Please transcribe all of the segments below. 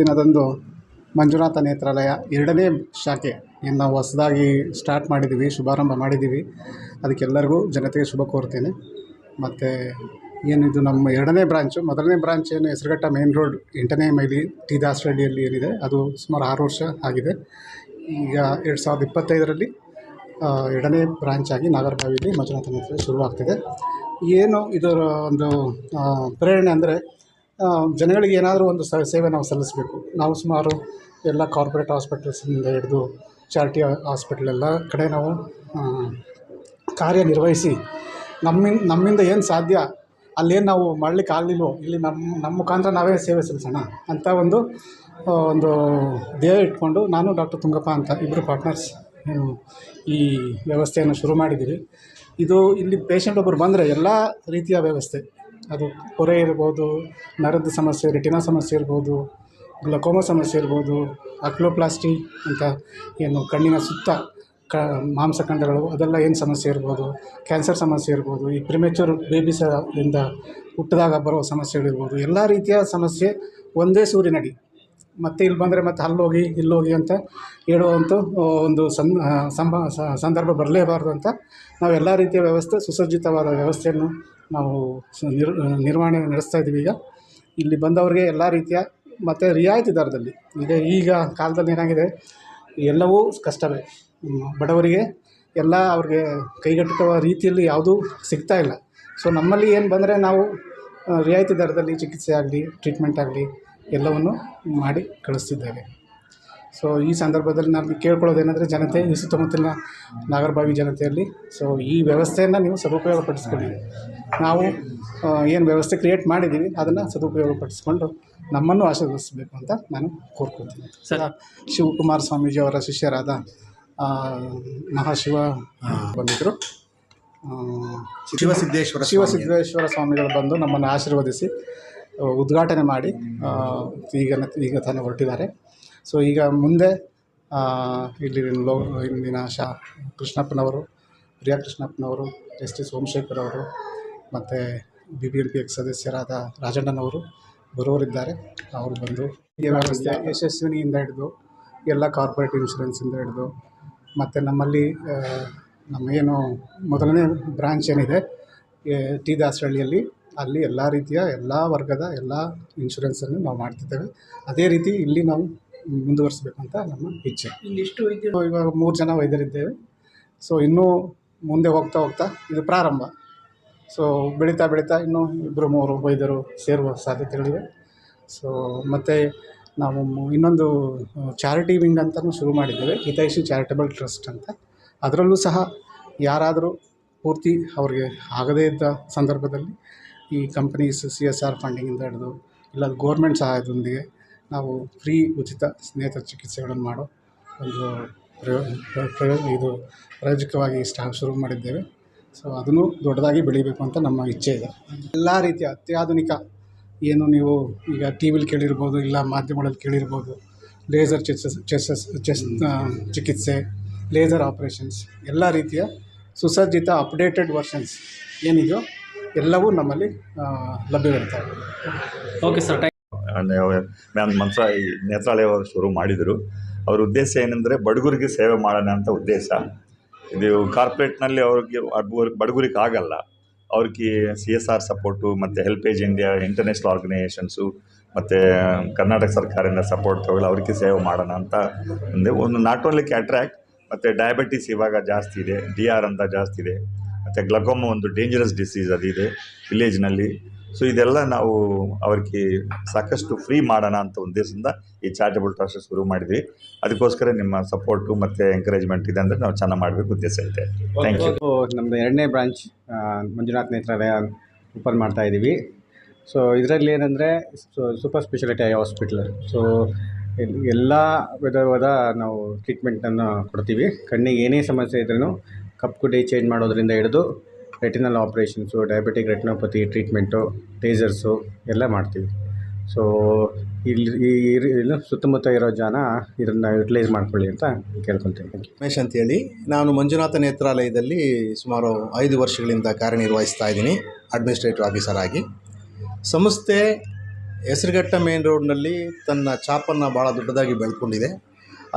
ದಿನದಂದು ಮಂಜುನಾಥ ನೇತ್ರಾಲಯ ಎರಡನೇ ಶಾಖೆ ಏನು ನಾವು ಹೊಸದಾಗಿ ಸ್ಟಾರ್ಟ್ ಮಾಡಿದ್ದೀವಿ, ಶುಭಾರಂಭ ಮಾಡಿದ್ದೀವಿ. ಅದಕ್ಕೆಲ್ಲರಿಗೂ ಜನತೆಗೆ ಶುಭ ಕೋರ್ತೇನೆ. ಮತ್ತು ಏನಿದು ನಮ್ಮ ಎರಡನೇ ಬ್ರಾಂಚು ಮೊದಲನೇ ಬ್ರಾಂಚ್ ಏನು ಹೆಸರುಘಟ್ಟ ಮೇನ್ ರೋಡ್ ಎಂಟನೇ ಮೈಲಿ ಟಿ ದಾಸರಳ್ಳಿಯಲ್ಲಿ ಏನಿದೆ, ಅದು ಸುಮಾರು ಆರು ವರ್ಷ ಆಗಿದೆ. ಈಗ ಎರಡು ಸಾವಿರದ ಇಪ್ಪತ್ತೈದರಲ್ಲಿ ಎರಡನೇ ಬ್ರಾಂಚ್ ಆಗಿ ನಾಗರಬಾವಿಲಿ ಮಂಜುನಾಥ ನೇತ್ರಾಲಯ ಶುರುವಾಗ್ತಿದೆ. ಏನು ಇದರ ಒಂದು ಪ್ರೇರಣೆ ಅಂದರೆ ಜನಗಳಿಗೆ ಏನಾದರೂ ಒಂದು ಸೇವೆ ನಾವು ಸಲ್ಲಿಸಬೇಕು. ನಾವು ಸುಮಾರು ಎಲ್ಲ ಕಾರ್ಪೊರೇಟ್ ಹಾಸ್ಪಿಟಲ್ಸಿಂದ ಹಿಡಿದು ಚಾರಿಟಿ ಹಾಸ್ಪಿಟ್ಲ್ ಎಲ್ಲ ಕಡೆ ನಾವು ಕಾರ್ಯನಿರ್ವಹಿಸಿ ನಮ್ಮಿಂದ ನಮ್ಮಿಂದ ಏನು ಸಾಧ್ಯ, ಅಲ್ಲೇನು ನಾವು ಮಾಡ್ಲಿಕ್ಕೆ ಆಗಲಿಲ್ವೋ, ಇಲ್ಲಿ ನಮ್ಮ ನಮ್ಮ ಮುಖಾಂತರ ನಾವೇ ಸೇವೆ ಸಲ್ಲಿಸೋಣ ಅಂತ ಒಂದು ಒಂದು ಧ್ಯೇಯ ಇಟ್ಕೊಂಡು ನಾನು ಡಾಕ್ಟರ್ ತುಂಗಪ್ಪ ಅಂತ ಇಬ್ಬರು ಪಾರ್ಟ್ನರ್ಸ್ ಈ ವ್ಯವಸ್ಥೆಯನ್ನು ಶುರು ಮಾಡಿದ್ದೀವಿ. ಇದು ಇಲ್ಲಿ ಪೇಷಂಟ್ ಒಬ್ಬರು ಬಂದರೆ ಎಲ್ಲ ರೀತಿಯ ವ್ಯವಸ್ಥೆ. ಅದು ಪೊರೆ ಇರ್ಬೋದು ನರದ ಸಮಸ್ಯೆ, ರೆಟಿನಾ ಸಮಸ್ಯೆ ಇರ್ಬೋದು, ಗ್ಲಕೋಮಾ ಸಮಸ್ಯೆ ಇರ್ಬೋದು, ಅಕ್ಲೋಪ್ಲಾಸ್ಟಿ ಅಂತ ಏನು ಕಣ್ಣಿನ ಸುತ್ತ ಕ ಮಾಂಸಖಂಡಗಳು ಅದೆಲ್ಲ ಏನು ಸಮಸ್ಯೆ ಇರ್ಬೋದು, ಕ್ಯಾನ್ಸರ್ ಸಮಸ್ಯೆ ಇರ್ಬೋದು, ಈ ಪ್ರಿಮೆಚೂರ್ ಬೇಬೀಸ್ ಹುಟ್ಟಿದಾಗ ಬರೋ ಸಮಸ್ಯೆಗಳಿರ್ಬೋದು, ಎಲ್ಲ ರೀತಿಯ ಸಮಸ್ಯೆ ಒಂದೇ ಸೂರಿನಡಿ. ಮತ್ತೆ ಇಲ್ಲಿ ಬಂದರೆ ಮತ್ತೆ ಅಲ್ಲೋಗಿ, ಇಲ್ಲೋಗಿ ಅಂತ ಹೇಳುವಂಥ ಒಂದು ಸನ್ ಸಂದರ್ಭ ಬರಲೇಬಾರ್ದು ಅಂತ ನಾವು ಎಲ್ಲ ರೀತಿಯ ವ್ಯವಸ್ಥೆ, ಸುಸಜ್ಜಿತವಾದ ವ್ಯವಸ್ಥೆಯನ್ನು ನಾವು ನಿರ್ ನಿರ್ವಹಣೆ ನಡೆಸ್ತಾ ಇದ್ದೀವಿ ಈಗ. ಇಲ್ಲಿ ಬಂದವರಿಗೆ ಎಲ್ಲ ರೀತಿಯ ಮತ್ತು ರಿಯಾಯಿತಿ ದರದಲ್ಲಿ, ಈಗ ಈಗ ಕಾಲದಲ್ಲಿ ಏನಾಗಿದೆ, ಎಲ್ಲವೂ ಕಷ್ಟವೇ. ಬಡವರಿಗೆ ಎಲ್ಲ ಅವ್ರಿಗೆ ಕೈಗೆಟುಕುವ ರೀತಿಯಲ್ಲಿ ಯಾವುದೂ ಸಿಗ್ತಾ ಇಲ್ಲ. ಸೊ ನಮ್ಮಲ್ಲಿ ಏನು ಬಂದರೆ ನಾವು ರಿಯಾಯಿತಿ ದರದಲ್ಲಿ ಚಿಕಿತ್ಸೆ ಆಗಲಿ, ಟ್ರೀಟ್ಮೆಂಟ್ ಆಗಲಿ ಎಲ್ಲವನ್ನು ಮಾಡಿ ಕಳಿಸ್ತಿದ್ದೇವೆ. ಸೊ ಈ ಸಂದರ್ಭದಲ್ಲಿ ನಾನು ಕೇಳ್ಕೊಳ್ಳೋದೇನೆಂದರೆ ಜನತೆ ಈ ಸುತ್ತಮುತ್ತಲಿನ ನಾಗರಬಾವಿ ಜನತೆಯಲ್ಲಿ ಸೊ ಈ ವ್ಯವಸ್ಥೆಯನ್ನು ನೀವು ಸದುಪಯೋಗಪಡಿಸ್ಕೊಳ್ಳಿ. ನಾವು ಏನು ವ್ಯವಸ್ಥೆ ಕ್ರಿಯೇಟ್ ಮಾಡಿದ್ದೀವಿ ಅದನ್ನು ಸದುಪಯೋಗಪಡಿಸ್ಕೊಂಡು ನಮ್ಮನ್ನು ಆಶೀರ್ವದಿಸಬೇಕು ಅಂತ ನಾನು ಕೋರ್ಕೊತೀನಿ ಸರ್. ಶಿವಕುಮಾರ ಸ್ವಾಮೀಜಿ ಅವರ ಶಿಷ್ಯರಾದ ಮಹಾಶಿವ ಬಂದಿದ್ದರು ಶಿವಸಿದ್ದೇಶ್ವರ ಶಿವಸಿದ್ದೇಶ್ವರ ಸ್ವಾಮಿಗಳು ಬಂದು ನಮ್ಮನ್ನು ಆಶೀರ್ವದಿಸಿ ಉದ್ಘಾಟನೆ ಮಾಡಿ ಈಗ ಈಗ ತಾನೇ ಹೊರಟಿದ್ದಾರೆ. ಸೊ ಈಗ ಮುಂದೆ ಇಲ್ಲಿ ಲೋ ಇಲ್ಲಿನ ಶಾ, ಕೃಷ್ಣಪ್ಪನವರು, ಪ್ರಿಯಾ ಕೃಷ್ಣಪ್ಪನವರು, ಎಸ್ ಟಿ ಸೋಮಶೇಖರ್ ಅವರು ಮತ್ತು B B M P ex ಸದಸ್ಯರಾದ ರಾಜಣ್ಣನವರು ಬರೋರಿದ್ದಾರೆ ಅವರು ಬಂದು ಈ ವ್ಯವಸ್ಥೆ ಯಶಸ್ವಿನಿಯಿಂದ ಹಿಡಿದು ಎಲ್ಲ ಕಾರ್ಪೊರೇಟ್ ಇನ್ಶೂರೆನ್ಸಿಂದ ಹಿಡಿದು, ಮತ್ತು ನಮ್ಮಲ್ಲಿ ನಮ್ಮ ಏನು ಮೊದಲನೇ ಬ್ರಾಂಚ್ ಏನಿದೆ ಟಿ ದಾಸರಳ್ಳಿಯಲ್ಲಿ ಅಲ್ಲಿ ಎಲ್ಲ ರೀತಿಯ ಎಲ್ಲ ವರ್ಗದ ಎಲ್ಲ ಇನ್ಶೂರೆನ್ಸನ್ನು ನಾವು ಮಾಡ್ತಿದ್ದೇವೆ. ಅದೇ ರೀತಿ ಇಲ್ಲಿ ನಾವು ಮುಂದುವರಿಸಬೇಕು ಅಂತ ನಮ್ಮ ಇಚ್ಛೆ. ಇಲ್ಲಿಷ್ಟು ವೈದ್ಯರು? ಇವಾಗ ಮೂರು ಜನ ವೈದ್ಯರಿದ್ದೇವೆ. ಸೊ ಇನ್ನೂ ಮುಂದೆ ಹೋಗ್ತಾ ಹೋಗ್ತಾ ಇದು ಪ್ರಾರಂಭ. ಸೊ ಬೆಳೀತಾ ಬೆಳೀತಾ ಇನ್ನೂ ಇಬ್ಬರು ಮೂರು ವೈದ್ಯರು ಸೇರುವ ಸಾಧ್ಯತೆಗಳಿವೆ. ಸೊ ಮತ್ತು ನಾವು ಇನ್ನೊಂದು ಚಾರಿಟಿ ವಿಂಗ್ ಅಂತಲೂ ಶುರು ಮಾಡಿದ್ದೇವೆ. ಹಿತೈಷಿ ಚಾರಿಟಬಲ್ ಟ್ರಸ್ಟ್ ಅಂತ. ಅದರಲ್ಲೂ ಸಹ ಯಾರಾದರೂ ಪೂರ್ತಿ ಅವ್ರಿಗೆ ಆಗದೇ ಇದ್ದ ಸಂದರ್ಭದಲ್ಲಿ ಈ ಕಂಪ್ನೀಸ್ ಸಿ ಎಸ್ ಆರ್ ಫಂಡಿಂಗಿಂದ ಹಿಡಿದು ಇಲ್ಲ ಗೋರ್ಮೆಂಟ್ ಸಹಾಯದೊಂದಿಗೆ ನಾವು ಫ್ರೀ ಉಚಿತ ನೇತ್ರ ಚಿಕಿತ್ಸೆಗಳನ್ನು ಮಾಡೋ ಒಂದು ಪ್ರಯೋ ಪ್ರಯೋ, ಇದು ಪ್ರಾಯೋಜಿಕವಾಗಿ ಸ್ಟಾರ್ಟ್ ಶುರು ಮಾಡಿದ್ದೇವೆ. ಸೊ ಅದನ್ನು ದೊಡ್ಡದಾಗಿ ಬೆಳೀಬೇಕು ಅಂತ ನಮ್ಮ ಇಚ್ಛೆ ಇದೆ. ಎಲ್ಲ ರೀತಿಯ ಅತ್ಯಾಧುನಿಕ ಏನು ನೀವು ಈಗ ಟಿ ವಿಲಿ ಕೇಳಿರ್ಬೋದು, ಇಲ್ಲ ಮಾಧ್ಯಮಗಳಲ್ಲಿ ಕೇಳಿರ್ಬೋದು ಲೇಸರ್ ಚೆಸ್ ಚೆಸ್ ಚೆಸ್ ಚಿಕಿತ್ಸೆ ಲೇಸರ್ ಆಪ್ರೇಷನ್ಸ್ ಎಲ್ಲ ರೀತಿಯ ಸುಸಜ್ಜಿತ ಅಪ್ಡೇಟೆಡ್ ವರ್ಷನ್ಸ್ ಏನಿದೆಯೋ ಎಲ್ಲವೂ ನಮ್ಮಲ್ಲಿ ಲಭ್ಯವಿರುತ್ತೆ ಲಭ್ಯವಿರ್ತವೆ ಓಕೆ ಸರ್ ಮ್ಯಾಮ್ ಮಂತ್ರ ಈ ನೇತ್ರಾಲಯ ಶುರು ಮಾಡಿದರು. ಅವ್ರ ಉದ್ದೇಶ ಏನಂದರೆ ಬಡಗರಿಗೆ ಸೇವೆ ಮಾಡೋಣ ಅಂತ ಉದ್ದೇಶ. ಇದು ಕಾರ್ಪೊರೇಟ್ನಲ್ಲಿ ಅವ್ರಿಗೆ ಬಡಗುರಿಗೆ ಬಡಗರಿಗೆ ಆಗಲ್ಲ. ಅವ್ರಿಗೆ ಸಿ ಎಸ್ ಆರ್ ಸಪೋರ್ಟು ಮತ್ತು ಹೆಲ್ಪೇಜ್ ಇಂಡಿಯಾ ಇಂಟರ್ನ್ಯಾಷನಲ್ ಆರ್ಗನೈಸೇಷನ್ಸು ಮತ್ತು ಕರ್ನಾಟಕ ಸರ್ಕಾರದಿಂದ ಸಪೋರ್ಟ್ ತಗೊಳ್ಳಿ ಅವ್ರಿಗೆ ಸೇವೆ ಮಾಡೋಣ ಅಂತ ಒಂದು ಒಂದು ನಾಟ್ ಓನ್ಲಿ ಕ್ಯಾಟ್ರಾಕ್ಟ್ ಮತ್ತು ಡಯಾಬಿಟಿಸ್ ಇವಾಗ ಜಾಸ್ತಿ ಇದೆ ಡಿ ಆರ್ ಅಂತ ಜಾಸ್ತಿ ಇದೆ. ಮತ್ತು ಗ್ಲಕೋಮ ಒಂದು ಡೇಂಜರಸ್ ಡಿಸೀಸ್ ಅದಿದೆ ವಿಲೇಜ್ನಲ್ಲಿ ಸೊ ಇದೆಲ್ಲ ನಾವು ಅವ್ರಿಗೆ ಸಾಕಷ್ಟು ಫ್ರೀ ಮಾಡೋಣ ಅಂತ ಉದ್ದೇಶದಿಂದ ಈ ಚಾರಿಟಬಲ್ ಟ್ರಸ್ಟ್ ಶುರು ಮಾಡಿದ್ವಿ. ಅದಕ್ಕೋಸ್ಕರ ನಿಮ್ಮ ಸಪೋರ್ಟು ಮತ್ತು ಎಂಕರೇಜ್ಮೆಂಟ್ ಇದೆ ಅಂದರೆ ನಾವು ಚೆನ್ನಾಗಿ ಮಾಡಬೇಕು ಉದ್ದೇಶ ಇದೆ ಥ್ಯಾಂಕ್ ಯು ನಮ್ಮದು ಎರಡನೇ ಬ್ರಾಂಚ್ ಮಂಜುನಾಥ್ ನೇತ್ರಾಲಯ ಓಪನ್ ಮಾಡ್ತಾ ಇದ್ದೀವಿ ಸೊ ಇದರಲ್ಲಿ ಏನಂದರೆ super speciality eye hospital so ಎಲ್ಲ ವಿಧವಾದ ನಾವು ಟ್ರೀಟ್ಮೆಂಟನ್ನು ಕೊಡ್ತೀವಿ. ಕಣ್ಣಿಗೆ ಏನೇ ಸಮಸ್ಯೆ ಇದ್ರೂ ಕಪ್ಪು ಕುಡಿ ಚೇಂಜ್ ಮಾಡೋದರಿಂದ ಹಿಡಿದು retinal operations diabetic retinopathy treatment ಟೇಸರ್ಸು ಎಲ್ಲ ಮಾಡ್ತೀವಿ. ಸೊ ಇಲ್ಲಿ ಇಲ್ಲಿ ಸುತ್ತಮುತ್ತ ಇರೋ ಜನ ಇದನ್ನು ಯುಟಿಲೈಸ್ ಮಾಡ್ಕೊಳ್ಳಿ ಅಂತ ಕೇಳ್ಕೊಳ್ತೀನಿ. ಮೇಶ್ ಅಂತೇಳಿ ನಾನು ಮಂಜುನಾಥ ನೇತ್ರಾಲಯದಲ್ಲಿ ಸುಮಾರು ಐದು ವರ್ಷಗಳಿಂದ ಕಾರ್ಯನಿರ್ವಹಿಸ್ತಾ ಇದ್ದೀನಿ ಅಡ್ಮಿನಿಸ್ಟ್ರೇಟಿವ್ ಆಫೀಸರ್ ಆಗಿ. ಸಂಸ್ಥೆ ಹೆಸರುಘಟ್ಟ ಮೇನ್ ರೋಡ್ನಲ್ಲಿ ತನ್ನ ಚಾಪನ್ನು ಭಾಳ ದೊಡ್ಡದಾಗಿ ಬೆಳ್ಕೊಂಡಿದೆ.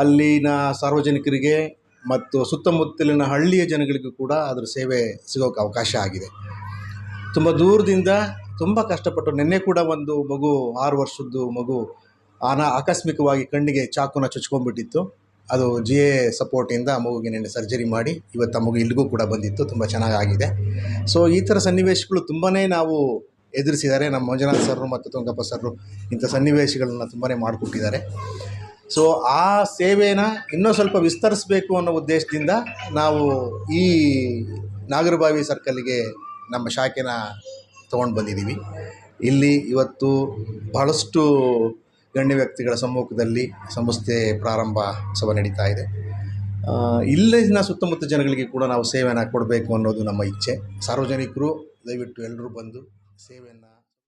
ಅಲ್ಲಿನ ಸಾರ್ವಜನಿಕರಿಗೆ ಮತ್ತು ಸುತ್ತಮುತ್ತಲಿನ ಹಳ್ಳಿಯ ಜನಗಳಿಗೂ ಕೂಡ ಅದರ ಸೇವೆ ಸಿಗೋಕೆ ಅವಕಾಶ ಆಗಿದೆ. ತುಂಬ ದೂರದಿಂದ ತುಂಬ ಕಷ್ಟಪಟ್ಟು ನಿನ್ನೆ ಕೂಡ ಒಂದು ಮಗು ಆರು ವರ್ಷದ್ದು ಮಗು ಆನ ಆಕಸ್ಮಿಕವಾಗಿ ಕಣ್ಣಿಗೆ ಚಾಕುನ ಚುಚ್ಕೊಂಡ್ಬಿಟ್ಟಿತ್ತು. ಅದು ಜಿ ಎ ಸಪೋರ್ಟಿಂದ ಮಗುಗೆ ನಿನ್ನೆ ಸರ್ಜರಿ ಮಾಡಿ ಇವತ್ತು ಆ ಮಗು ಇಲ್ಲಿಗೂ ಕೂಡ ಬಂದಿತ್ತು. ತುಂಬ ಚೆನ್ನಾಗಾಗಿದೆ ಸೊ ಈ ಥರ ಸನ್ನಿವೇಶಗಳು ತುಂಬಾ ನಾವು ಎದುರಿಸಿದ್ದಾರೆ. ನಮ್ಮ ಮಂಜುನಾಥ್ ಸರ್ರು ಮತ್ತು ತುಂಗಪ್ಪ ಸರ್ರು ಇಂಥ ಸನ್ನಿವೇಶಗಳನ್ನ ತುಂಬಾ ಮಾಡಿಕೊಟ್ಟಿದ್ದಾರೆ. ಸೊ ಆ ಸೇವೆನ ಇನ್ನೂ ಸ್ವಲ್ಪ ವಿಸ್ತರಿಸಬೇಕು ಅನ್ನೋ ಉದ್ದೇಶದಿಂದ ನಾವು ಈ ನಾಗರಬಾವಿ ಸರ್ಕಲ್ಗೆ ನಮ್ಮ ಶಾಖೆನ ತೊಗೊಂಡು ಬಂದಿದ್ದೀವಿ. ಇಲ್ಲಿ ಇವತ್ತು ಬಹಳಷ್ಟು ಗಣ್ಯ ವ್ಯಕ್ತಿಗಳ ಸಮ್ಮುಖದಲ್ಲಿ ಸಂಸ್ಥೆ ಪ್ರಾರಂಭ ಸಭೆ ನಡೀತಾ ಇದೆ. ಇಲ್ಲಿನ ಸುತ್ತಮುತ್ತ ಜನಗಳಿಗೆ ಕೂಡ ನಾವು ಸೇವೆಯನ್ನು ಕೊಡಬೇಕು ಅನ್ನೋದು ನಮ್ಮ ಇಚ್ಛೆ. ಸಾರ್ವಜನಿಕರು ದಯವಿಟ್ಟು ಎಲ್ಲರೂ ಬಂದು ಸೇವೆಯನ್ನು